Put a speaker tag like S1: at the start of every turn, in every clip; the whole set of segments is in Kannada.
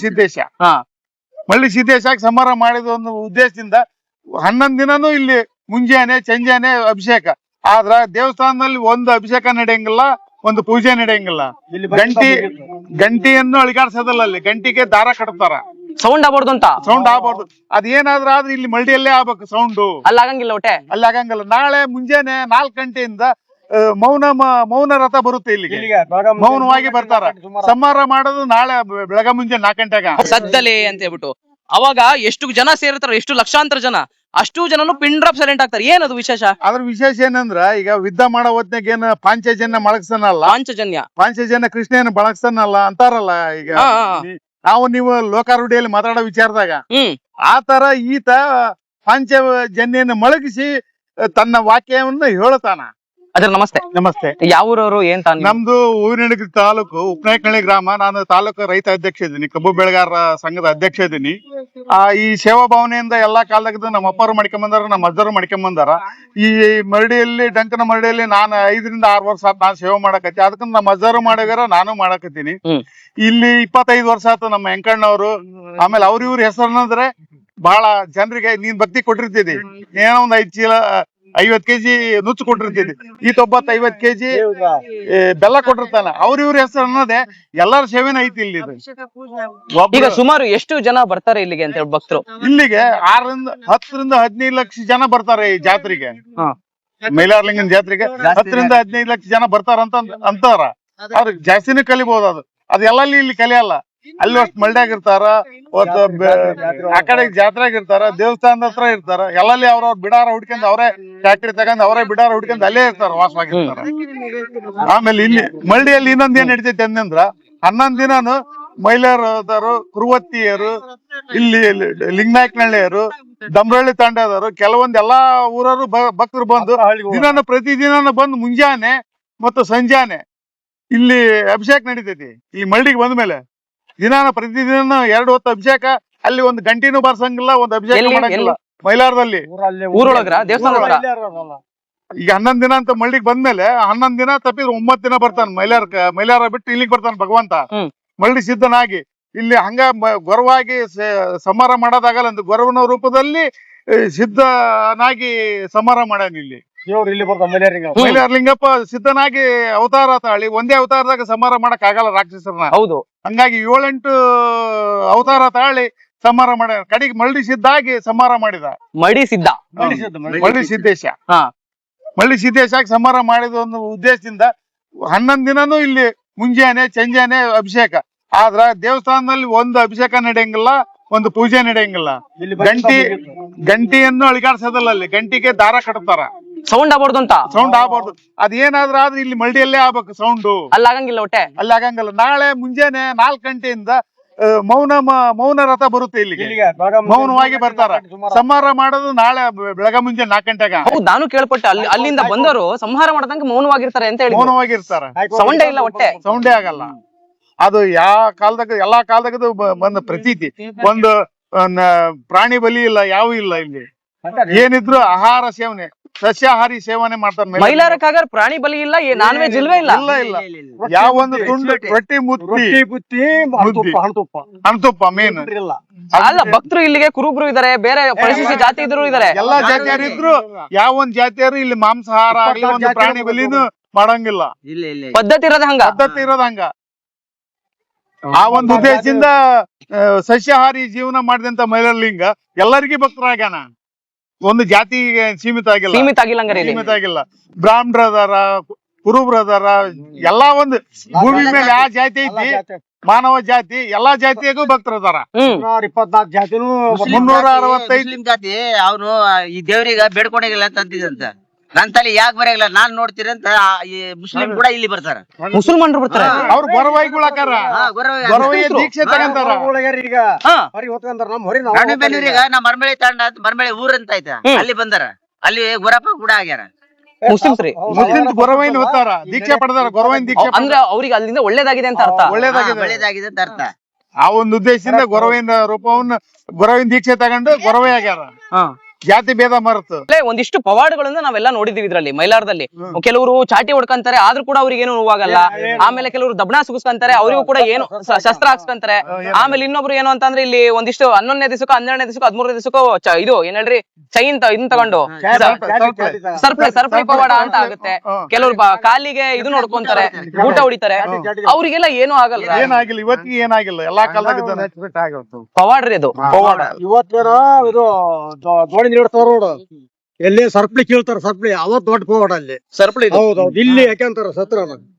S1: ಸಿದ್ದೇಶ.
S2: ಹಾ.
S1: ಮಳ್ಳಿ ಸಿದ್ದೇಶಕ್ಕೆ ಸಮಾರಂಭ ಮಾಡಿದ ಒಂದು ಉದ್ದೇಶದಿಂದ ಹನ್ನೊಂದು ದಿನನೂ ಇಲ್ಲಿ ಮುಂಜಾನೆ ಸಂಜಾನೆ ಅಭಿಷೇಕ. ಆದ್ರ ದೇವಸ್ಥಾನದಲ್ಲಿ ಒಂದು ಅಭಿಷೇಕ ನಡೆಯಂಗಿಲ್ಲ ಒಂದು ಪೂಜೆ ನಡೆಯಂಗಿಲ್ಲ. ಗಂಟಿ ಗಂಟಿಯನ್ನು ಅಳಿಗಾಡ್ಸೋದಲ್ಲ ಅಲ್ಲಿ ಗಂಟಿಗೆ ದಾರ ಕಟ್ತಾರ.
S2: ಸೌಂಡ್ ಆಗ್ಬಾರ್ದು ಅಂತ?
S1: ಸೌಂಡ್ ಆಗ್ಬಾರ್ದು. ಅದೇನಾದ್ರೂ ಆದ್ರೆ ಇಲ್ಲಿ ಮಲ್ಡಿಯಲ್ಲೇ ಆಗ್ಬೇಕು ಸೌಂಡ್
S2: ಅಲ್ಲಿ ಆಗಂಗಿಲ್ಲ ಒಟ್ಟೆ?
S1: ಅಲ್ಲಿ ಆಗಂಗಿಲ್ಲ. ನಾಳೆ ಮುಂಜಾನೆ ನಾಲ್ಕು ಗಂಟೆಯಿಂದ ಮೌನ ಮ- ಮೌನ ರಥ ಬರುತ್ತೆ ಇಲ್ಲಿಗೆ. ಮೌನವಾಗಿ ಬರ್ತಾರ. ಸಮಾರ. ಮಾಡೋದು ನಾಳೆ ಬೆಳಗ್ಗೆ ಬೆಳಗ ಮುಂಜಾನೆ ನಾಲ್ಕು ಗಂಟೆಗ
S2: ಸದ್ದಲೆ ಅಂತ ಹೇಳ್ಬಿಟ್ಟು. ಅವಾಗ ಎಷ್ಟು ಜನ ಸೇರ್ತಾರ ಎಷ್ಟು ಲಕ್ಷಾಂತರ ಜನ ಅಷ್ಟು ಜನನು ಪಿನ್ ಡ್ರಾಪ್ ಸೈಲೆಂಟ್ ಆಗ್ತಾರೆ. ಏನದು ವಿಶೇಷ?
S1: ಅದ್ರ ವಿಶೇಷ ಏನಂದ್ರ ಈಗ ಯುದ್ಧ ಮಾಡೋ ಹೊತ್ನಾಗ ಏನ ಪಾಂಚಜನ್ಯ ಮಳಗ್ಸನಲ್ಲ
S2: ಪಾಂಚಜನ್ಯ.
S1: ಪಾಂಚಜನ್ಯ ಕೃಷ್ಣನ ಬಳಗ್ಸನಲ್ಲ ಅಂತಾರಲ್ಲ ಈಗ. ನಾವು ನೀವು ಲೋಕಾರೂಢಿಯಲ್ಲಿ ಮಾತಾಡೋ ವಿಚಾರದಾಗ.
S2: ಆತರ
S1: ಆ ತರ ಈತ ಪಾಂಚಜನ್ಯನ್ನು ಮಳಗಿಸಿ ತನ್ನ ವಾಕ್ಯವನ್ನು ಹೇಳುತ್ತಾನ.
S2: ಅದ್ರ ನಮಸ್ತೆ.
S1: ನಮಸ್ತೆ.
S2: ಯಾವ ಊರವರು ಏನ್ ತಾನು
S1: ನಮ್ದು ಹೂವಿನಡಗಿ ತಾಲೂಕು ಉಪನಾಯಕನಹಳ್ಳಿ ಗ್ರಾಮ. ನಾನು ತಾಲೂಕು ರೈತ ಅಧ್ಯಕ್ಷ ಇದ್ದೀನಿ ಕಬ್ಬು ಬೆಳೆಗಾರರ ಸಂಘದ ಅಧ್ಯಕ್ಷ ಇದ್ದೀನಿ. ಆ ಈ ಸೇವಾ ಭಾವನೆಯಿಂದ ಎಲ್ಲಾ ಕಾಲದಾಗ ನಮ್ಮ ಅಪ್ಪರು ಮಾಡ್ಕೊಂಬಂದಾರ ನಮ್ಮ ಅಜ್ಜರು ಮಾಡ್ಕೊಂಬಂದಾರ ಈ ಮರಡಿಯಲ್ಲಿ ಡಂಕನ ಮರಡಿಯಲ್ಲಿ ನಾನು ಐದರಿಂದ ಆರು ವರ್ಷ ಆತ್ ನಾನು ಸೇವೆ ಮಾಡಕತ್ತಿ. ಅದಕ್ಕೆ ನಮ್ಮ ಅಜ್ಜರು ಮಾಡಿದಾರ ನಾನು ಮಾಡಕತ್ತೀನಿ. ಇಲ್ಲಿ ಇಪ್ಪತ್ತೈದು ವರ್ಷ ಆತ ನಮ್ಮ ವೆಂಕಣ್ಣವರು. ಆಮೇಲೆ ಅವ್ರ ಇವ್ರ ಹೆಸರನ್ನಂದ್ರೆ ಬಹಳ ಜನರಿಗೆ ನೀನ್ ಭಕ್ತಿ ಕೊಟ್ಟಿರ್ತಿದ್ದಿ ಏನೋ ಒಂದ್ ಐದ್ ಚೀಲ ಐವತ್ ಕೆಜಿ ನುಚ್ಚು ಕೊಟ್ಟಿರ್ತಿದ್ದಿ ಈ ತೊಂಬತ್ ಐವತ್ ಕೆಜಿ ಬೆಲ್ಲ ಕೊಟ್ಟಿರ್ತಾನ. ಅವ್ರ ಇವ್ರ ಹೆಸರು ಅನ್ನೋದೇ ಎಲ್ಲಾರ ಸೇವೆನ ಐತಿ ಇಲ್ಲಿ.
S2: ಈಗ
S1: ಒಬ್ರು
S2: ಸುಮಾರು ಎಷ್ಟು ಜನ ಬರ್ತಾರೆ ಇಲ್ಲಿಗೆ ಅಂತ ಹೇಳಿ ಭಕ್ತರು?
S1: ಇಲ್ಲಿಗೆ ಆರರಿಂದ ಹತ್ತರಿಂದ ಹದಿನೈದು ಲಕ್ಷ ಜನ ಬರ್ತಾರೆ ಈ ಜಾತ್ರೆಗೆ.
S2: ಮೈಲಾರ್
S1: ಮೈಲಾರಲಿಂಗನ ಜಾತ್ರೆಗೆ. ಹತ್ತರಿಂದ ಹದಿನೈದು ಲಕ್ಷ ಜನ ಬರ್ತಾರ ಅಂತ ಅಂತಾರ. ಅದ್ರ ಜಾಸ್ತಿನೇ ಕಲಿಬಹುದು ಅದು. ಅದೆಲ್ಲ ಇಲ್ಲಿ ಕಲಿಯಲ್ಲ. ಅಲ್ಲಿ ಅಷ್ಟು ಮಲ್ಡ್ಯಾಗ ಇರ್ತಾರ ಆ ಕಡೆ ಜಾತ್ರೆಗ್ ಇರ್ತಾರ ದೇವಸ್ಥಾನದ ಹತ್ರ ಇರ್ತಾರ. ಎಲ್ಲಲ್ಲಿ ಅವ್ರ ಬಿಡಾರ ಹುಡ್ಕೊಂಡ್ ಅವರೇ ಫ್ಯಾಕ್ಟ್ರಿ ತಗೊಂಡ್ ಅವರೇ ಬಿಡಾರ ಹುಡ್ಕೊಂಡ್ ಅಲ್ಲೇ ಇರ್ತಾರ ವಾಸವಾಗಿರ್ತಾರ. ಆಮೇಲೆ ಇಲ್ಲಿ ಮಳ್ಳಿಯಲ್ಲಿ ಇನ್ನೊಂದ್ ಏನ್ ನಡೀತೈತೆ ಅಂದ್ರ ಹನ್ನೊಂದ್ ದಿನಾನು ಮಹಿಳೆಯರು ಕುರುವತ್ತಿಯರು ಇಲ್ಲಿ ಲಿಂಗನಾಯಕನಹಳ್ಳಿಯರು ದಂಬರಳ್ಳಿ ತಾಂಡದವರು ಕೆಲವೊಂದ್ ಎಲ್ಲಾ ಊರರು ಭಕ್ತರು ಬಂದು ದಿನಾನು ಪ್ರತಿ ದಿನಾನು ಬಂದು ಮುಂಜಾನೆ ಮತ್ತು ಸಂಜಾನೆ. ಇಲ್ಲಿ ಅಭಿಷೇಕ್ ನಡೀತೈತಿ ಈ ಮಳ್ಳಿಗೆ ಬಂದ ಮೇಲೆ ದಿನಾನ ಪ್ರತಿದಿನ ಎರಡು ಹೊತ್ತು ಅಭಿಷೇಕ ಅಲ್ಲಿ ಒಂದು ಗಂಟಿನೂ ಬರ್ಸಂಗಿಲ್ಲ ಒಂದು ಅಭಿಷೇಕ
S2: ಎಲ್ಲಿ?
S1: ಮಾಡಂಗಿಲ್ಲ. ಮೈಲಾರದಲ್ಲಿ.
S2: ಊರೊಳಗ್ರ? ದೇವಸ್ಥಾನ ಹತ್ರ
S1: ಈಗ ಹನ್ನೊಂದ್ ದಿನ ಅಂತ ಮಳ್ಳಿಗೆ ಬಂದ್ಮೇಲೆ ಹನ್ನೊಂದ್ ದಿನ ತಪ್ಪಿದ್ರೆ ಒಂಬತ್ ದಿನ ಬರ್ತಾನ ಮೈಲಾರ ಮೈಲಾರ ಬಿಟ್ಟು ಇಲ್ಲಿಗೆ ಬರ್ತಾನ ಭಗವಂತ.
S2: ಹ್ಮ್.
S1: ಮಳ್ಳಿ ಸಿದ್ಧನಾಗಿ. ಇಲ್ಲಿ ಹಂಗ ಮ- ಗೊರವಾಗಿ ಸ- ಸಮಾರ ಮಾಡೋದಾಗಲ್ಲ ಅಂತ ಗೊರವನ ರೂಪದಲ್ಲಿ ಆ, ಸಿದ್ಧನಾಗಿ ಸಮಾರ ಮಾಡ್ಯಾನ ಇಲ್ಲಿ.
S3: ದೇವ್ರು ಇಲ್ಲಿ ಬರ್ತಾವ ಮೈಲಾರಿಗೆ
S2: ಹ್ಮ್.
S1: ಮೈಲಾರ ಲಿಂಗಪ್ಪ ಸಿದ್ಧನಾಗಿ ಅವತಾರ ತಾಳಿ ಒಂದೇ ಅವತಾರದಾಗ ಸಮಾರ ಮಾಡಕ್ ಆಗಲ್ಲ ರಾಕ್ಷಸರನ್ನ.
S2: ಹೌದು.
S1: ಹಂಗಾಗಿ ಏಳೆಂಟು ಅವತಾರ ತಾಳಿ ಸಮಾರ ಮಾಡ ಕಡೆಗೆ ಮಳ್ಳಿ ಸಿದ್ಧಾಗಿ ಸಮಾರ ಮಾಡಿದ.
S2: ಮಡಿ ಸಿದ್ಧ.
S1: ಮಳ್ಳಿ ಸಿದ್ದೇಶ.
S2: ಹಾ.
S1: ಮಳ್ಳಿ ಸಿದ್ದೇಶಕ್ಕೆ ಸಮಾರ ಮಾಡಿದ ಒಂದು ಉದ್ದೇಶದಿಂದ ಹನ್ನೊಂದು ದಿನನೂ ಇಲ್ಲಿ ಮುಂಜಾನೆ ಸಂಜಾನೆ ಅಭಿಷೇಕ. ಆದ್ರ ದೇವಸ್ಥಾನದಲ್ಲಿ ಒಂದು ಅಭಿಷೇಕ ನಡೆಯಂಗಿಲ್ಲ ಒಂದು ಪೂಜೆ ನಡೆಯಂಗಿಲ್ಲ. ಗಂಟಿ ಗಂಟಿಯನ್ನು ಅಳಿಗಾಡ್ಸೋದಲ್ಲ ಅಲ್ಲಿ. ಗಂಟಿಗೆ ದಾರ ಕಟ್ತಾರ.
S2: ಸೌಂಡ್ ಆಗ್ಬಾರ್ದು ಅಂತ.
S1: ಸೌಂಡ್ ಆಗ್ಬಾರ್ದು. ಅದೇನಾದ್ರೂ ಆದ್ರೆ ಇಲ್ಲಿ ಮಲ್ಡಿಯಲ್ಲೇ ಆಗ್ಬೇಕು ಸೌಂಡ್
S2: ಅಲ್ಲಿ ಆಗಂಗಿಲ್ಲ ಒಟ್ಟೆ.
S1: ಅಲ್ಲಿ ಆಗಂಗಿಲ್ಲ. ನಾಳೆ ಮುಂಜಾನೆ ನಾಲ್ಕು ಗಂಟೆಯಿಂದ ಮೌನ ಮ- ಮೌನ ರಥ ಬರುತ್ತೆ ಇಲ್ಲಿಗೆ. ಮೌನವಾಗಿ ಬರ್ತಾರ. ಸಂಹಾರ ಮಾಡೋದು ನಾಳೆ ಬೆಳಗ ಮುಂಜಾನೆ ನಾಲ್ಕು ಗಂಟೆಗ.
S2: ಹೌದು ನಾನು ಕೇಳ್ಪಟ್ಟೆ. ಅಲ್ಲಿ ಅಲ್ಲಿಂದ ಬಂದವರು ಸಂಹಾರ ಮಾಡದಂಗೆ ಮೌನವಾಗಿರ್ತಾರೆ ಅಂತ ಹೇಳಿ
S1: ಮೌನವಾಗಿರ್ತಾರ.
S2: ಸೌಂಡೇ ಇಲ್ಲ ಒಟ್ಟೆ.
S1: ಸೌಂಡೇ ಆಗಲ್ಲ. ಅದು ಯಾವ ಕಾಲದಾಗ ಎಲ್ಲಾ ಕಾಲದಾಗದು ಬಂದ ಪ್ರತೀತಿ. ಒಂದು ಪ್ರಾಣಿ ಬಲಿ ಇಲ್ಲ ಯಾವ ಇಲ್ಲ ಇಲ್ಲಿ. ಏನಿದ್ರು ಆಹಾರ ಸೇವನೆ. ಸಸ್ಯಾಹಾರಿ ಸೇವನೆ ಮಾಡ್ತಾರೆ ಮೇಲೆ.
S2: ಮೈಲಾರಕ್ಕಾಗ ಪ್ರಾಣಿ ಬಲಿ ಇಲ್ಲ ನಾನ್ ವೆಜ್ ಇಲ್ವೇ ಇಲ್ಲ?
S1: ಇಲ್ಲ ಇಲ್ಲ ಯಾವ ಒಂದು ತುಂಡು ರೊಟ್ಟಿ ಮುತ್ತಿ
S3: ರೊಟ್ಟಿ ಬುತ್ತಿ ಹಣತುಪ್ಪ ಹಣತುಪ್ಪ
S1: ಅಣ್ತುಪ್ಪ ಮೇನ್
S2: ಅಲ್ಲ ಭಕ್ತರು ಇಲ್ಲಿಗೆ ಕುರುಬ್ರು ಇದಾರೆ ಬೇರೆ ಪರಿಶಿಷ್ಟ ಜಾತಿ ಇದ್ರು ಇದಾರೆ.
S1: ಎಲ್ಲಾ ಜಾತಿಯರು ಇದ್ರು ಯಾವ ಒಂದ್ ಜಾತಿಯರು ಇಲ್ಲಿ ಮಾಂಸಾಹಾರ ಆಗ್ಲಿ ಒಂದು ಪ್ರಾಣಿ ಬಲಿನು ಮಾಡಂಗಿಲ್ಲ.
S4: ಇಲ್ಲ ಇಲ್ಲ
S2: ಪದ್ಧತಿ ಇರೋದ ಹಂಗ?
S1: ಪದ್ಧತಿ ಇರೋದ್ ಹಂಗ. ಆ ಒಂದು ಉದ್ದೇಶದಿಂದ ಸಸ್ಯಾಹಾರಿ ಜೀವನ ಮಾಡಿದಂತ ಮೈಲರ್ಲಿಂಗ ಎಲ್ಲರಿಗೂ ಭಕ್ತರಾಗ್ಯಾನ? ಒಂದು ಜಾತಿಗೆ ಸೀಮಿತ ಆಗಿಲ್ಲ.
S2: ಸೀಮಿತ ಆಗಿಲ್ಲ ಹಂಗಾರೆ
S1: ಸೀಮಿತ ಆಗಿಲ್ಲ. ಬ್ರಾಹ್ಮಣರ ಅದಾರ ಕುರುಬ್ರ ಅದಾರ ಎಲ್ಲಾ ಒಂದು ಭೂಮಿ ಮೇಲೆ ಯಾವ ಜಾತಿ ಐತಿ? ಮಾನವ ಜಾತಿ ಎಲ್ಲಾ ಜಾತಿಯಾಗೂ ಭಕ್ತರದಾರ
S2: ಹ್ಮ್.
S3: ಇಪ್ಪತ್ನಾಲ್ಕು ಜಾತಿನೂ
S1: ಮುನ್ನೂರ ಅರವತ್ತೈದು.
S4: ಮುಸ್ಲಿಂ ಜಾತಿ ಅವನು ಈ ದೇವ್ರಿಗ ಬೇಡ್ಕೊಂಡಿಲ್ಲ ಅಂತ ಅಂತಿದಂತ ನನ್ ತಲೆ ಯಾಕೆ ಬರೆಯಲ್ಲ ನಾನ್ ನೋಡ್ತೀರಿ ಅಂತ ಈ ಮುಸ್ಲಿಂ ಕೂಡ ಇಲ್ಲಿ ಬರ್ತಾರ.
S2: ಮುಸಲ್ಮಾನರು ಬರ್ತಾರೆ.
S1: ಅವ್ರು
S4: ಗೊರವಯ್ಯ.
S1: ಗೊರವಯ್ಯ ದೀಕ್ಷೆ ತಗಂತಾರ.
S3: ಈಗ. ಹೊರಿ ಹೊತ್ಕೊಂತಾರ ನಮ್ ಹೊರಿ
S4: ಮರ್ಮಳಿ ತಾಂಡ ಅಂತ ಮರ್ಮಳಿ ಊರ್ ಅಂತ ಐತೆ ಅಲ್ಲಿ ಬಂದಾರ. ಅಲ್ಲಿ ಗೊರಪ್ಪ ಕೂಡ ಆಗ್ಯಾರ.
S2: ಮುಸ್ಲಿಮ್ಸ್
S1: ಗೊರವೈನ್ ದೀಕ್ಷೆ ಪಡೆದಾರ. ಗೊರವೈನ್ ದೀಕ್ಷೆ
S2: ಅಂದ್ರೆ ಅವ್ರಿಗೆ ಅಲ್ಲಿಂದ ಒಳ್ಳೇದಾಗಿದೆ ಅಂತ ಅರ್ಥ.
S1: ಒಳ್ಳೇದಾಗಿದೆ.
S4: ಒಳ್ಳೇದಾಗಿದೆ ಅಂತ ಅರ್ಥ.
S1: ಆ ಒಂದು ಉದ್ದೇಶದಿಂದ ಗೊರವಿನ ರೂಪವನ್ನ ಗೊರವಿನ ದೀಕ್ಷೆ ತಗೊಂಡು ಗೊರವೇ ಆಗ್ಯಾರ.
S2: ಹಾ.
S1: ಜಾತಿ ಭೇದ ಮರೆತು
S2: ಅಲ್ಲೇ ಒಂದಿಷ್ಟು ಪವಾಡಗಳನ್ನ ನಾವೆಲ್ಲ ನೋಡಿದೀವಿ ಇದ್ರಲ್ಲಿ ಮೈಲಾರದಲ್ಲಿ ಕೆಲವರು ಚಾಟಿ ಹೊಡ್ಕೊಂತಾರೆ ಆದ್ರೂ ಕೂಡ ಅವ್ರಿಗೆ ಏನು ನೋವಾಗಲ್ಲ ಆಮೇಲೆ ಕೆಲವರು ದಬ್ಣ ಸುಗಿಸ್ಕೊಂತಾರೆ ಅವರಿಗೂ ಕೂಡ ಏನು ಶಸ್ತ್ರ ಹಾಕ್ಸ್ಕೊಂತಾರೆ ಆಮೇಲೆ ಇನ್ನೊಬ್ರು ಏನು ಅಂತಂದ್ರೆ ಇಲ್ಲಿ ಒಂದಿಷ್ಟು ಹನ್ನೊಂದನೇ ದಿವಸಕ್ಕೂ ಹನ್ನೆರಡನೇ ದಿವಸಕ್ಕೂ ಹದಿಮೂರನೇ ದಿವಸಕ್ಕೂ ಇದು ಏನ್ ಹೇಳ್ರಿ ಚೈನ್ ಇದನ್ನ ತಗೊಂಡು ಸರ್ಪ್ಲೆ ಸರ್ಪ್ರೈ ಪವಾಡ ಅಂತ ಆಗುತ್ತೆ ಕೆಲವರು ಕಾಲಿಗೆ ಇದು ನೋಡ್ಕೊಂತಾರೆ ಊಟ ಹೊಡಿತಾರೆ ಅವ್ರಿಗೆಲ್ಲ ಏನು ಆಗಲ್ಲ
S1: ಏನಾಗಿಲ್ಲ ಇವತ್ತಿಗೆ ಏನಾಗಿಲ್ಲ ಎಲ್ಲಾ ಕಾಲದಾಗ
S2: ಪವಾಡ್ರಿ ಅದು
S1: ಪವಾಡ
S3: ಇವತ್ತೇನೋ ಇದು ದೋಣಿ ಇಡ್ತಾರ ನೋಡು. ಎಲ್ಲಿ ಸರ್ಪಳಿ ಕೀಳ್ತಾರ ಸರ್ಪಳಿ ಅವತ್ ದೊಡ್ಡ ಪವಾಡ ಅಲ್ಲಿ.
S2: ಸರ್ಪಳಿ ಇದು?
S3: ಹೌದೌದು ಇಲ್ಲಿ ಹಾಕ್ಯಂತಾರ ಸತ್ರ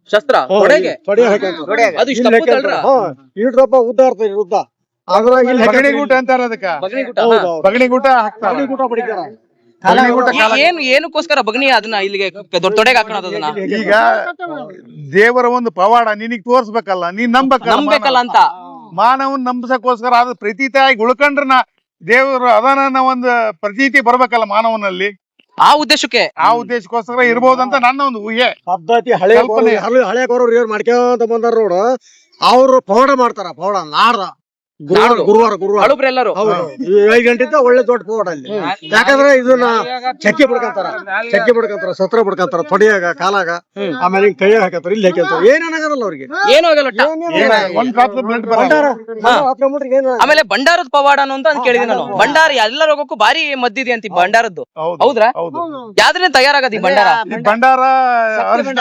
S2: ಶಸ್ತ್ರ? ಹೊಡೆಗೆ?
S3: ತೊಡೆ ಹಾಕ್ಯಂತಾರ.
S2: ಅದು ಇಷ್ಟ
S3: ಇಲ್ಲಿ ಹಾಕ್ಯಂತಾರ. ಇಡ್ರಪ್ಪ ಉದ್ದ ಇರ್ತದೆ ಉದ್ದ. ಅದ್ರ ಇಲ್ಲಿ
S1: ಬಗಣಿ ಗೂಟ ಅಂತಾರ ಅದಕ್ಕ?
S2: ಬಗಣಿಗೂಟ
S3: ಹೌದು
S2: ಹಾ.
S1: ಬಗಣಿ ಗೂಟ ಹಾಕ್ತಾರ.
S3: ಬಗಣಿ ಗೂಟ ಬಡಿತಾರ
S1: ಬಗಣಿ ಗೂಟ ಕಾಲ
S2: ಏನು ಏನಕ್ಕೋಸ್ಕರ ಬಗಣಿ ಅದನ್ನ ಇಲ್ಲಿಗೆ ದೊಡ್ಡ ತೊಡೆಗೆ ಹಾಕೋದು ಅದನ್ನ?
S1: ಈಗ ದೇವರ ಒಂದು ಪವಾಡ ನಿನಗ್ ತೋರ್ಸ್ಬೇಕಲ್ಲ ನೀನ್ ನಂಬಕಲ್ಲ
S2: ನಂಬೇಕಲ್ಲ ಅಂತ?
S1: ಮಾನವನ್ ನಂಬಸಕ್ಕೋಸ್ಕರ ಅದ್ ಪ್ರತೀತಿಯಾಗಿ ಉಳ್ಕೊಂಡ್ರ ನಾ ದೇವರು ಅದನ್ನ ಒಂದು ಪ್ರತೀತಿ ಬರ್ಬೇಕಲ್ಲ ಮಾನವನಲ್ಲಿ.
S2: ಆ ಉದ್ದೇಶಕ್ಕೆ.
S1: ಆ ಉದ್ದೇಶಕ್ಕೋಸ್ಕರ ಇರ್ಬೋದಂತ ನನ್ನ ಒಂದು ಊಹೆ.
S3: ಪದ್ಧತಿ ಹಳೆ
S1: ಕಲ್ಪನೆ.
S3: ಹಳೆ ಹಳೆ ಗೌರವ್ರು ಏನ್ ಮಾಡ್ಕೊಂತ ಬಂದಾರ ನೋಡು. ಅವ್ರು ಪೌಡ ಮಾಡ್ತಾರ ಪೌಡ ನಾಡ ಗುರುವಾರ ಗುರುವಾರ ಗುರುವಾರ.
S2: ಹಳುಬ್ರು ಎಲ್ಲರೂ
S3: ಹೌದು. ಈ ಐದ್ ಗಂಟೆಯಿಂದ ಒಳ್ಳೆ ದೊಡ್ಡ ಪವಾಡ ಅಲ್ಲಿ. ಯಾಕಂದ್ರೆ ಇದನ್ನ ಚಕ್ಕಿ ಬಿಡ್ಕಂತಾರ. ಚಕ್ಕಿ ಬಿಡ್ಕಂತಾರ ಸತ್ರ ಬಿಡ್ಕಂತಾರ ತೊಡೆಯಾಗ ಕಾಲಾಗ. ಆಮೇಲೆ ಹಿಂಗ್ ಕೈಯಾಗ ಹಾಕಂತಾರ ಇಲ್ಲಿ ಹಾಕ್ಯಂತಾರ. ಏನೇನಾಗಲ್ಲ ಅವ್ರಿಗೆ.
S2: ಏನು ಆಗಲ್ಲ ಒಟ್ಟ.
S3: ಭಂಡಾರ ಹಾಕ್ಕೊಂಬಿಟ್ರೆ ಏನ್
S2: ಆಮೇಲೆ ಭಂಡಾರದ ಪವಾಡ ಅಂತ ಅಂತ ಕೇಳಿದೀನಿ ನಾನು. ಭಂಡಾರ ಎಲ್ಲ ರೋಗಕ್ಕೂ ಭಾರಿ ಮದ್ದಿದೆ ಅಂತ ಈ ಭಂಡಾರದ್ದು.
S1: ಹೌದು.
S2: ಹೌದ್ರಾ?
S1: ಹೌದು.
S2: ಯಾವ್ದ್ರಿಂದ ತಯಾರಾಗದ ಈ ಭಂಡಾರ?
S1: ಈ ಭಂಡಾರ ಅರಿಶಿಣ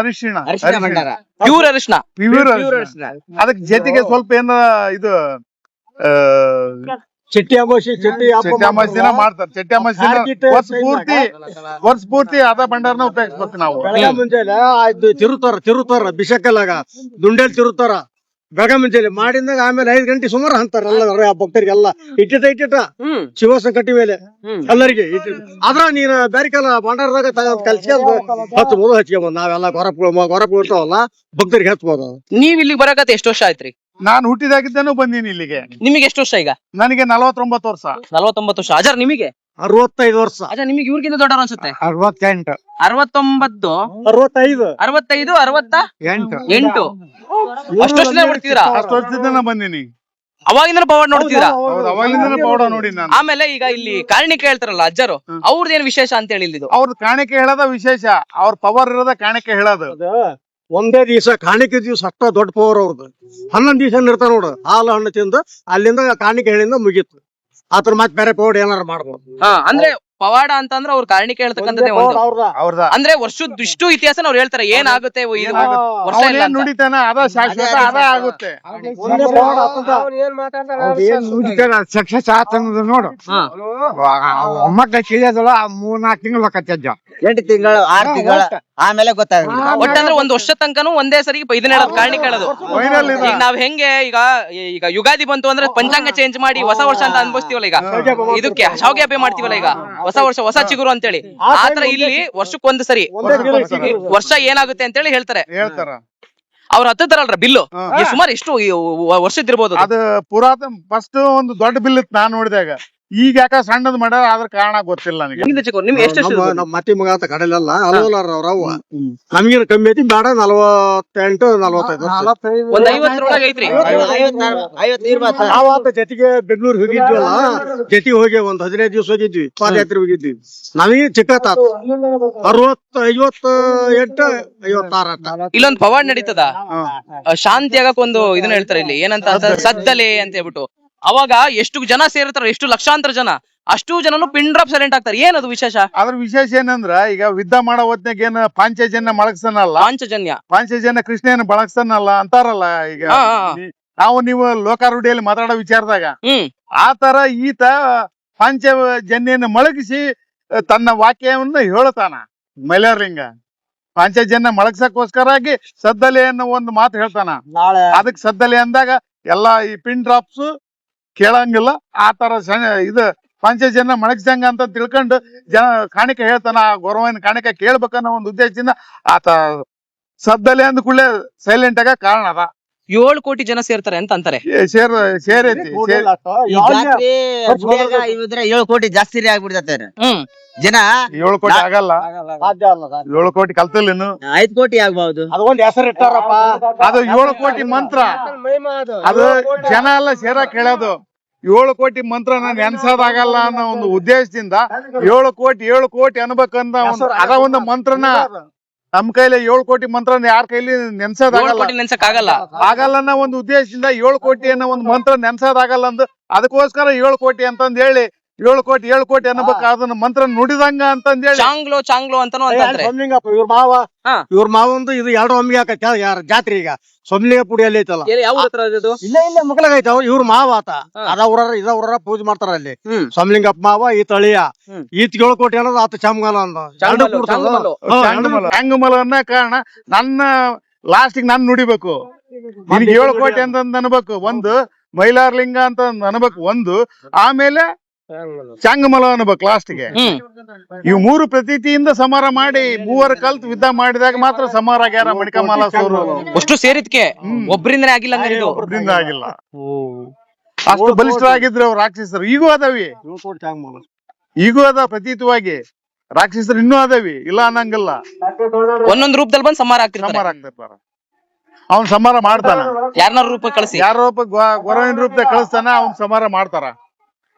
S1: ಅರಿಶಿಣ
S4: ಅರಿಶಿನ ಭಂಡಾರ.
S2: ಪ್ಯೂರ್ ಅರಿಶಿನ
S1: ಪ್ಯೂರ್
S4: ಅರಿಶಿನ.
S1: ಅದಕ್ಕೆ ಜೊತೆಗೆ ಸ್ವಲ್ಪ ಏನ ಇದು ಆ,
S3: ಚಟ್ಟಿ ಅಮಾಸಿ ಚಟ್ಟಿ
S1: ಚಟ್ಟಿ ಅಮಾಸಿ ದಿನ ಮಾಡ್ತಾರೆ. ಚಟ್ಟಿ ಅಮಾಸಿ ದಿನ ವರ್ಷ ಪೂರ್ತಿ ವರ್ಷ ಪೂರ್ತಿ ಅದ ಭಂಡಾರನ ಉಪಯೋಗಿಸ್ಬೇಕು ನಾವು.
S3: ಬೆಳಗ್ಗೆ ಮುಂಜಾನೆ ತಿರುತ್ತಾರ ತಿರುತ್ತಾರ ಬಿಸಕಲ್ಲಾಗ. ದುಂಡೇಲ್ ತಿರುತ್ತಾರ ಬೆಳಗ್ಗೆ ಮುಂಜಾನೆ ಮಾಡಿದಾಗ ಆಮೇಲೆ ಐದ್ ಗಂಟೆ ಸುಮಾರು ಅಂತಾರೆ ಎಲ್ಲ ಭಕ್ತರಿಗೆಲ್ಲ. ಇಟ್ಟಿಟ ಇಟ್ಟಿಟ ಶಿವಸ ಕಟ್ಟಿ ಮೇಲೆ ಎಲ್ಲರಿಗೆ ಅದ್ರ ನೀನ್ ಬ್ಯಾರಿಕಲ್ಲ ಬಂಡಾರದಾಗ ಭಂಡಾರದಾಗ ಹತ್ತು ಕಲ್ಸ್ಕೊಂಡ್ ಹಚ್ಬೋದು ಹಚ್ಕೊಂಬೋದು ನಾವೆಲ್ಲ ಗೊರಪ್ ಗೊರಪ್ ಇರ್ತಾವಲ್ಲ ಭಕ್ತರಿಗೆ ಹಚ್ಬೋದು
S2: ನೀವ್ ಇಲ್ಲಿಗೆ ಬರಕತ್ತೆ ಎಷ್ಟು ವರ್ಷ ಆಯ್ತ್ರಿ?
S1: ನಾನು ಹುಟ್ಟಿದಾಗಿದ್ದಾನು ಬಂದೀನಿ ಇಲ್ಲಿಗೆ.
S2: ನಿಮಗೆ ಎಷ್ಟು ವರ್ಷ ಈಗ?
S1: ನನಗೆ ನಲವತ್ತೊಂಬತ್ತು ವರ್ಷ.
S2: ನಲವತ್ತೊಂಬತ್ತು ವರ್ಷ. ಅಜರ್ ನಿಮಗೆ?
S3: ಅರವತ್ತೈದು ವರ್ಷ.
S2: ಅಜ ನಿಮಗೆ ಇವ್ರಿಗಿಂತ ದೊಡ್ಡ ಅನ್ಸುತ್ತೆ?
S3: ಅರವತ್ತೆಂಟು.
S2: ಅರವತ್ತೊಂಬತ್ತು.
S3: ಅರವತ್ತೈದು.
S2: ಅರವತ್ತೈದು ಅರವತ್ತ?
S3: ಎಂಟು.
S2: ಎಂಟು. ಅಷ್ಟು ವರ್ಷದಿಂದ ಬಿಡ್ತೀರಾ
S1: ಅಷ್ಟು ವರ್ಷದಿಂದ ಬಂದೀನಿ.
S2: ಅವಾಗಿಂದ ಪವಾಡ ನೋಡ್ತೀರಾ
S1: ಹೌದು ಅವಾಗಿಂದ ಪೌಡ ನೋಡಿ ನಾನು.
S2: ಆಮೇಲೆ ಈಗ ಇಲ್ಲಿ ಕಾರಣಿಕ ಹೇಳ್ತಾರಲ್ಲ ಅಜ್ಜರು
S1: ಹ್ಮ್.
S2: ಅವ್ರದ್ದು ಏನ್ ವಿಶೇಷ ಅಂತ ಹೇಳಿದ್ದು? ಇಲ್ಲಿದು
S1: ಅವ್ರ ಕಾಣಿಕೆ ಹೇಳೋದ ವಿಶೇಷ. ಅವ್ರ ಪವರ್ ಇರೋದ ಕಾಣಿಕೆ ಹೇಳೋದು.
S3: ಅದ ಒಂದೇ ದಿವಸ ಕಾಣಿಕೆ ದಿವಸ ಅಷ್ಟ ದೊಡ್ಡ ಪವರ್ ಅವ್ರದ್ದು. ಹನ್ನೊಂದು ದಿವಸ ನಿರ್ತಾರ ನೋಡು ಹಾಲು ಹಣ್ಣು ತಿಂದು ಅಲ್ಲಿಂದ ಕಾಣಿಕೆ ಹೇಳಿಂದ ಮುಗೀತು. ಆತರ ಮತ್ತೆ ಬೇರೆ ಪೌಡ್ ಏನಾರ ಮಾಡ್ಬೋದು.
S2: ಹಾ ಅಂದ್ರೆ ಪವಾಡ ಅಂತಂದ್ರೆ ಅವ್ರ ಕಾರಣಿಕ ಹೇಳ್ತಕ್ಕಂಥದ್ದೇ ಒಂದು
S1: ಅವ್ರದ.
S2: ಅಂದ್ರೆ ವರ್ಷದ ಇಷ್ಟು ಇತಿಹಾಸ ಅವ್ರು ಹೇಳ್ತಾರೆ ಏನಾಗುತ್ತೆ ಇದು? ವರ್ಷ ಇಲ್ಲ
S1: ಅವನೇನ್
S2: ಅಂತ.
S1: ನುಡಿತಾನ ಅದ ಶಾಶ್ವತ ಅದ ಆಗುತ್ತೆ.
S5: ಸಕ್ಸಸ್ ನೋಡು.
S2: ಹಾ.
S5: ಒಮ್ಮಕ್ಕ ತಿಳಿಯೋದಲ್ಲ ಮೂರ್ ನಾಲ್ಕು ತಿಂಗಳು
S4: ಎಂಟು ತಿಂಗಳು ಆರು ತಿಂಗಳು. ಆಮೇಲೆ ಗೊತ್ತಾಗಲ್ಲ
S2: ಒಟ್ಟಂದ್ರೆ ಒಂದ್ ವರ್ಷ ತನಕನು ಒಂದೇ ಸರಿ ಇದನ್ನ ಹೇಳೋದು ಕಾರಣಿ
S1: ಕೇಳೋದು.
S2: ಈಗ ನಾವ್ ಹೆಂಗೆ ಈಗ ಈಗ ಯುಗಾದಿ ಬಂತು ಅಂದ್ರೆ ಪಂಚಾಂಗ ಚೇಂಜ್ ಮಾಡಿ ಹೊಸ ವರ್ಷ ಅಂತ ಅನ್ಭವಿಸ್ತೀವಲ್ಲ ಈಗ? ಇದಕ್ಕೆ ಶಾವಿಗೆ ಹಬ್ಬ ಮಾಡ್ತೀವಲ್ಲ ಈಗ? ಹೊಸ ವರ್ಷ ಹೊಸ ಚಿಗುರು ಅಂತೇಳಿ. ಆತರ ಇಲ್ಲಿ ವರ್ಷಕ್ಕೊಂದ್ ಸರಿ. ವರ್ಷ ಏನಾಗುತ್ತೆ ಅಂತೇಳಿ ಹೇಳ್ತಾರೆ. ಅವ್ರ ಬಿಲ್ ಬಿಲ್ಲು. ಸುಮಾರು ಎಷ್ಟು ವರ್ಷದಿರ್ಬೋದು? ಅದು.
S1: ಪುರಾತನ ಫಸ್ಟ್ ಒಂದು ದೊಡ್ಡ ಬಿಲ್ ಇತ್ತು ನಾನು ನೋಡಿದಾಗ. ಈಗ ಯಾಕ ಸಣ್ಣದ್ ಮಾಡ್ಯಾರ ಅದ್ರ ಕಾರಣ ಗೊತ್ತಿಲ್ಲ ನನಗೆ.
S2: ನಿಮ್ದು ಚಿಕ್ಕ ನಿಮ್ಗೆ ಎಷ್ಟು
S3: ನಮ್ಮ ನಮ್ಮ ಮತಿ ಮಗ ಅಂತ ಕಡೆಲೆಲ್ಲ ಅಲವಲಾರ ಅವ್ರ ಅವ್ವ. ನಮ್ಗಿನ ಕಮ್ಮಿ ಐತಿ ಬೇಡ ನಲವತ್ತೆಂಟು ನಲವತ್ತೈದು ವರ್ಷ.
S2: ಒಂದ್ ಐವತ್ತರೊಳಗೆ ಐತ್ರಿ.
S3: ಜೊತೆಗೆ ಬೆಂಗಳೂರು ಹೋಗಿದ್ವಲ್ಲ ಜೊತೆಗೆ ಹೋಗಿ ಒಂದ್ ಹದಿನೈದು ದಿವಸ ಹೋಗಿದ್ವಿ ಪಾದಯಾತ್ರೆ ಹೋಗಿದ್ವಿ. ನಮಗೆ ಚಿಕ್ಕ ಅರವತ್ತ ಐವತ್ತ ಎಂಟು ಐವತ್ತಾರ
S2: ಇಲ್ಲೊಂದ್ ಪವಾಡ್ ನಡೀತದ? ಆ, ಶಾಂತಿ ಆಗಕ್ ಒಂದು ಇದನ್ನ ಹೇಳ್ತಾರೆ ಇಲ್ಲಿ. ಏನಂತ ಅಂತ ಸದ್ದಲೆ ಅಂತ ಹೇಳ್ಬಿಟ್ಟು. ಅವಾಗ ಎಷ್ಟು ಜನ ಸೇರ್ತಾರ ಎಷ್ಟು ಲಕ್ಷಾಂತರ ಜನ ಅಷ್ಟು ಜನನು ಪಿನ್ ಡ್ರಾಪ್ ಸೈಲೆಂಟ್ ಆಗ್ತಾರೆ. ಏನದು ವಿಶೇಷ?
S1: ಅದ್ರ ವಿಶೇಷ ಏನಂದ್ರ ಈಗ ವಿದ್ಯ ಮಾಡೋ ಹೊತ್ನಾಗ ಏನ ಪಾಂಚಜನ್ಯ ಮಳಗ್ಸನಲ್ಲ
S2: ಪಾಂಚಜನ್ಯ.
S1: ಪಾಂಚಜನ್ಯ ಕೃಷ್ಣನ ಬಳಗ್ಸನಲ್ಲ ಅಂತಾರಲ್ಲ ಈಗ.
S2: ಹಾ, ಹಾ, ಹಾ.
S1: ನೀ- ನಾವು ನೀವು ಲೋಕಾರೂಢಿಯಲ್ಲಿ ಮಾತಾಡೋ ವಿಚಾರದಾಗ
S2: ಆತರ
S1: ಆ ತರ ಈತ ಪಾಂಚಜನ್ಯನ ಮಳಗಿಸಿ ತನ್ನ ವಾಕ್ಯವನ್ನು ಹೇಳುತ್ತಾನ ಮೈಲಾರಲಿಂಗ. ಪಾಂಚಜನ್ಯ ಮಳಗ್ಸಕ್ಕೋಸ್ಕರಾಗಿ ಸದ್ದಲೆ ಅನ್ನೋ ಒಂದು ಮಾತು ಹೇಳ್ತಾನ.
S3: ನಾಳೆ
S1: ಅದಕ್ ಸದ್ದಲೆ ಅಂದಾಗ ಎಲ್ಲಾ ಈ ಪಿನ್ ಡ್ರಾಪ್ಸ್ ಕೇಳಂಗಿಲ್ಲ. ಆ ತರ ಇದು ಇದು ಪಂಚಜನ ಮಣಗ್ಸಂಗ ಅಂತ ತಿಳ್ಕೊಂಡು ಜನ ಕಾಣಿಕೆ ಹೇಳ್ತಾನ, ಆ ಗೌರವನ ಕಾಣಿಕೆ ಕೇಳ್ಬೇಕನ್ನೋ ಒಂದು ಉದ್ದೇಶದಿಂದ ಆತ ಸದ್ದಲ್ಲಿ ಅಂದ ಕೂಡಲೇ ಸೈಲೆಂಟ್ ಆಗ ಕಾರಣ ಅದ.
S2: ಏಳು ಕೋಟಿ ಜನ ಸೇರ್ತಾರೆ ಅಂತ ಅಂತಾರೆ.
S4: ಏಳು ಕೋಟಿ ಜಾಸ್ತಿ ಆಗ್ಬಿಡ್ತೈತೆ
S2: ಹ್ಮ್.
S4: ಜನ
S1: ಏಳು ಕೋಟಿ ಆಗಲ್ಲ.
S3: ಸಾಧ್ಯ ಅಲ್ಲ ಸಾಧ್ಯ.
S1: ಏಳು ಕೋಟಿ ಕಲ್ತಲ್ಲ ಇನ್ನು.
S4: ಐದ್ ಕೋಟಿ ಆಗ್ಬಹುದು
S3: ಅದು ಒಂದ್ ಹೆಸರು ಇಟ್ಟಾರಪ್ಪ.
S1: ಅದು ಏಳು ಕೋಟಿ ಮಂತ್ರ. ಅದು ಜನ ಎಲ್ಲ ಸೇರಕ್ ಹೇಳೋದು. ಏಳು ಕೋಟಿ ಮಂತ್ರ ನಾನು ಎನ್ಸೋದಾಗಲ್ಲ ಅನ್ನೋ ಒಂದು ಉದ್ದೇಶದಿಂದ ಏಳು ಕೋಟಿ ಏಳು ಕೋಟಿ ಅನ್ಬೇಕಂತ ಒಂದು ಅದ ಒಂದು ಮಂತ್ರನ ನಮ್ ಕೈಲಿ ಏಳು ಕೋಟಿ ಮಂತ್ರನ ಯಾರ ಕೈಲಿ ನೆನ್ಸೋದಾಗಲ್ಲ
S2: ಆಗಲ್ಲ.
S1: ಅನ್ನೋ ಒಂದು ಉದ್ದೇಶದಿಂದ ಏಳು ಕೋಟಿ ಅನ್ನೋ ಒಂದು ಮಂತ್ರ ನೆನ್ಸೋದಾಗಲ್ಲ ಅಂದು ಅದಕ್ಕೋಸ್ಕರ ಏಳು ಕೋಟಿ ಅಂತಂದ್ ಹೇಳಿ ಏಳು ಕೋಟಿ ಏಳು ಕೋಟಿ ಅನ್ನಬೇಕು? ಅದನ್ನ ಮಂತ್ರ ನುಡಿದಂಗ ಅಂತಂದೇಳಿ.
S2: ಚಾಂಗ್ಲೋ ಚಾಂಗ್ಲೋ ಅಂತಾನು ಅಂತಂದ್ರೆ
S3: ಸೊಮ್ಲಿಂಗಪ್ಪ ಇವ್ರ ಮಾವ
S2: ಹಾ.
S3: ಇವ್ರ ಮಾವಂದು ಇದು ಎರಡು ಒಮ್ಮಿಗೆ ಹಾಕ ಯಾರ ಜಾತ್ರೆ ಈಗ? ಸೊಮ್ಲಿಂಗಪುಡಿ ಅಲ್ಲಿ ಐತಲ್ಲ?
S2: ಎಲ್ಲಿ ಯಾವ ಹತ್ರ ಇದು?
S3: ಇಲ್ಲ ಇಲ್ಲ ಮಕ್ಕಳಾಗೈತೆ ಅವ್ರು ಇವ್ರ ಮಾವ ಆತ.
S2: ಹಾ.
S3: ಅದ ಊರಾರ ಇದ ಊರಾರ ಪೂಜೆ ಮಾಡ್ತಾರ ಅಲ್ಲಿ.
S2: ಹ್ಮ್.
S3: ಸೋಮಲಿಂಗಪ್ಪ ಮಾವ ಈ ತಳಿಯ.
S2: ಹ್ಮ್.
S3: ಈತ್ ಏಳು ಕೋಟಿ ಅನ್ನೋದು ಆತ ಚಾಮಗಾಲ ಅಂದ. ಎರಡು
S2: ಚಾಂಗ್ಮಲ್ಲು,
S3: ಕೂಡ್ತಾವ.
S2: ಚಾಂಗ್ಮಲ್ಲು.
S3: ಹಾ, ಎರಡು
S1: ಚಾಂಗಮಲ ಚಾಂಗಮಲ ಅನ್ನೋ ಕಾರಣ ನನ್ನ ಲಾಸ್ಟಿಗೆ ನಾನು ನುಡಿಬೇಕು. ನಿನಗೆ ಏಳು ಕೋಟಿ ಅಂತ ಅನ್ಬೇಕು. ಒಂದು ಮೈಲಾರ್ಲಿಂಗ ಅಂತ ಅನ್ಬೇಕು. ಒಂದು ಆಮೇಲೆ ಚಾಂಗಮಲ ಅನ್ಬೇಕು ಲಾಸ್ಟ್ಗೆ ಇವ್ ಮೂರು ಪ್ರತೀತಿಯಿಂದ ಸಮಾರ ಮಾಡಿ ಮೂವರ ಕಲ್ತ್ ಯುದ್ಧ ಮಾಡಿದಾಗ ಮಾತ್ರ ಸಮಾರ ಆಗ್ಯಾರ ಮಣಿಕಮಾಲ ಸೋರು.
S2: ಅಷ್ಟು ಸೇರಿದ್ಕೆ ಒಬ್ಬರಿಂದ ಆಗಿಲ್ಲ ಒಬ್ಬರಿಂದ ಇದು?
S1: ಆಗಿಲ್ಲ. ಅಷ್ಟು ಬಲಿಷ್ಠರಾಗಿದ್ರು ಅವ್ರು ರಾಕ್ಷಸರು. ಈಗೂ ಅದಾವಿ. ಈಗೂ ಅದ ಪ್ರತೀತವಾಗಿ. ರಾಕ್ಷಸರು ಇನ್ನೂ ಅದಾವಿ. ಇಲ್ಲ ಅನ್ನಂಗಿಲ್ಲ.
S2: ಒಂದೊಂದ್ ರೂಪದಲ್ಲಿ ಬಂದ್ ಸಮಾರ ಆಗ್ತಿರ್ತಾರೆ.
S1: ಸಮಾರ ಆಗ್ತಿರ್ತಾರ. ಅವ್ನ್ ಸಮಾರ ಮಾಡ್ತಾನ.
S2: ಯಾರ ರೂಪ ಕಳಿಸಿ.
S1: ಯಾರ ರೂಪ ಗೊರವಿನ ರೂಪದಾಗ ಕಳಿಸ್ತಾನ ಅವ್ನ್ ಸಮಾರ ಮಾಡ್ತಾರ.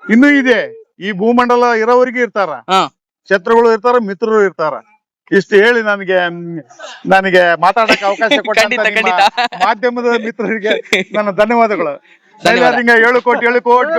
S1: ಇನ್ನೂ ಇದೆ ಈ ಭೂಮಂಡಲ ಇರೋವರೆಗೂ ಇರ್ತಾರ ಶತ್ರುಗಳು ಇರ್ತಾರ ಮಿತ್ರರು ಇರ್ತಾರ ಇಷ್ಟು ಹೇಳಿ ನನಗೆ ನನಗೆ ಮಾತಾಡಕ್ಕೆ ಅವಕಾಶ ಕೊಟ್ಟ ಮಾಧ್ಯಮದ ಮಿತ್ರರಿಗೆ ನನ್ನ ಧನ್ಯವಾದಗಳು ಶೈಲಾರಿಂಗ ಏಳು ಕೋಟಿ ಏಳು ಕೋಟಿ